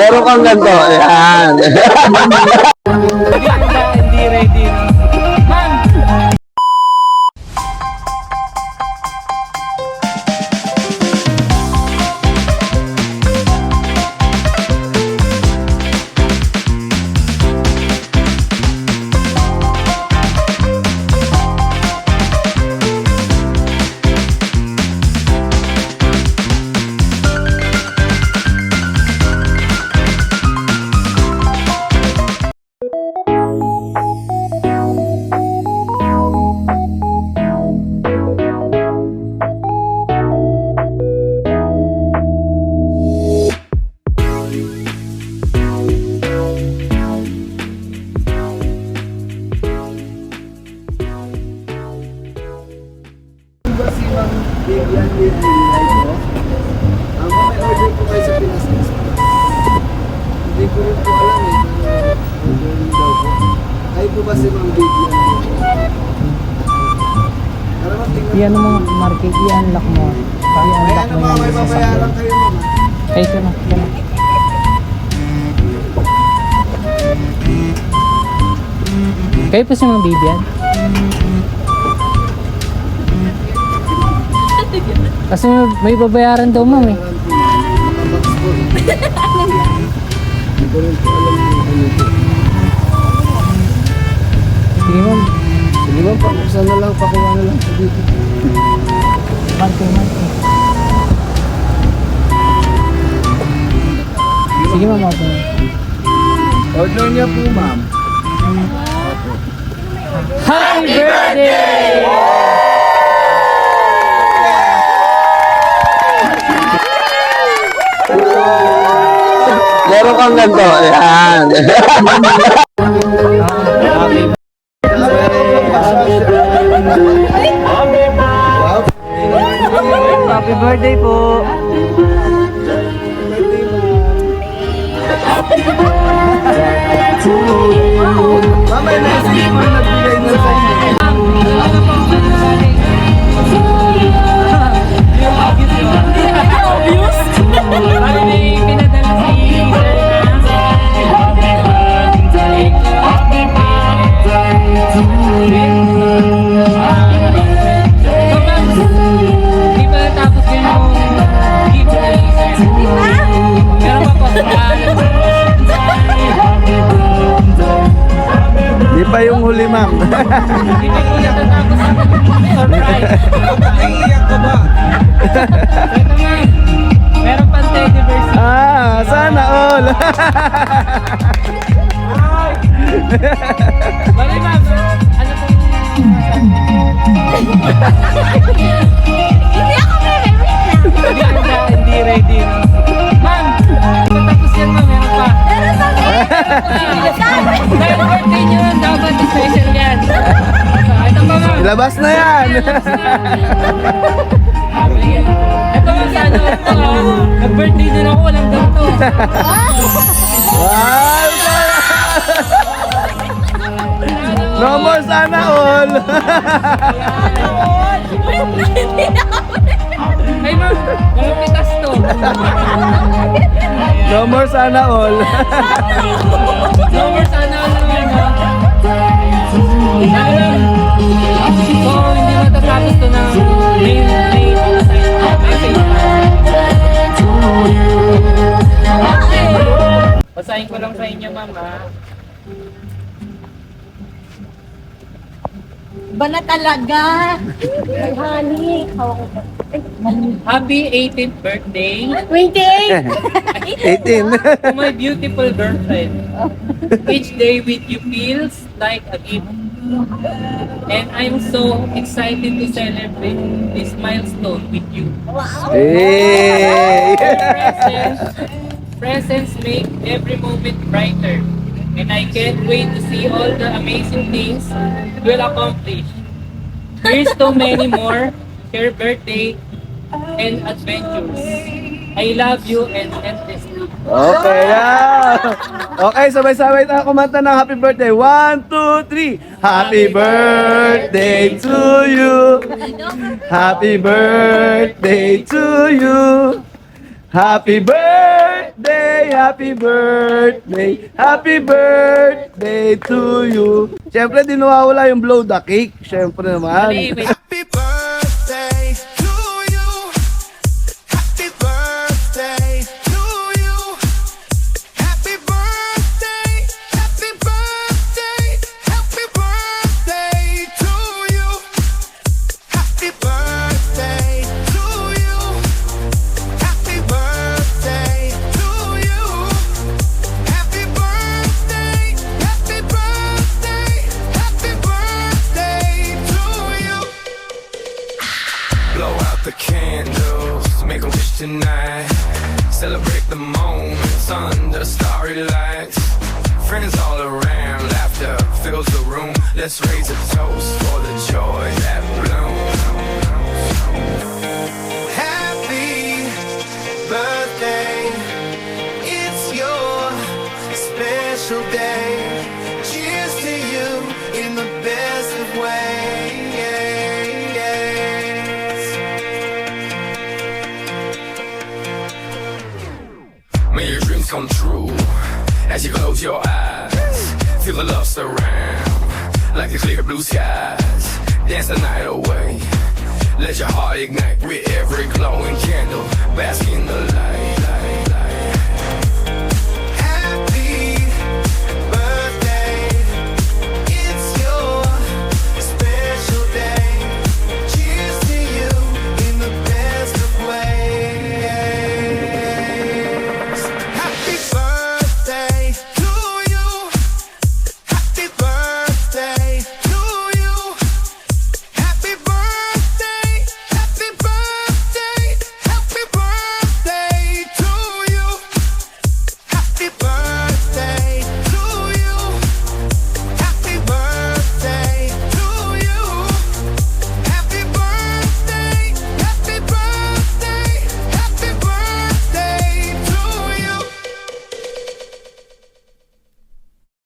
Meron kang ganito. Ayan. Hindi ready. Ma'am Vivian Virginia po? Ang may order po kayo sa rin po alam eh. Order niyo daw po. Kayo po ba si Ma'am Vivian? Para matingnan. Yan mo market, i-unlock mo. I-unlock mo mga yung babayaran sasakyan. kayo? Ay, ito na. Ito na. Kayo po si Ma'am Bibian? Kasi may, babayaran daw ma'am eh. Sige ma'am. Sige ma'am, pakuksan na lang, pakuha na lang po dito. Monthly, monthly. Sige ma'am, okay. Order niya po ma'am. Happy birthday! Meron kang ganito. Ayan. Happy birthday po! Pa yung huli ma'am. Pa po natatapos ang surprise. Naiiyak ka ba? Ito ma'am. Meron pang teddy bear Ah, sana all. Bali ma'am, ano po Hindi Ilabas na yan. Ito ma'am, sana ito. Nag-birthday din ako, walang ganito. wow! No more sana all. Ay ma'am, walang pitas to. No more sana all. No more sana lang yan ha. Sana lang. Basahin ko lang sa inyo, ma'am, ha? Ba na talaga? Ay, honey. Hawak ko. Happy 18th birthday 28! 18. to my beautiful girlfriend. Each day with you feels like a gift. And I'm so excited to celebrate this milestone with you. Hey! Presents, presents make every moment brighter. And I can't wait to see all the amazing things you'll accomplish. Here's to many more. Your birthday and adventures. I love you and endlessly. Okay, yeah. Okay, sabay-sabay tayo kumanta ng happy birthday. One, two, three. Happy birthday to you. Happy birthday to you. Happy birthday birthday, happy birthday, happy birthday to you. Siyempre, di nawawala yung blow the cake. Siyempre naman. Happy birthday tonight. Celebrate the moments under starry lights. Friends all around, laughter fills the room. Let's raise a toast for the joy that blooms. Come true as you close your eyes. Feel the love surround like the clear blue skies. Dance the night away. Let your heart ignite with every glowing candle. Bask in the light.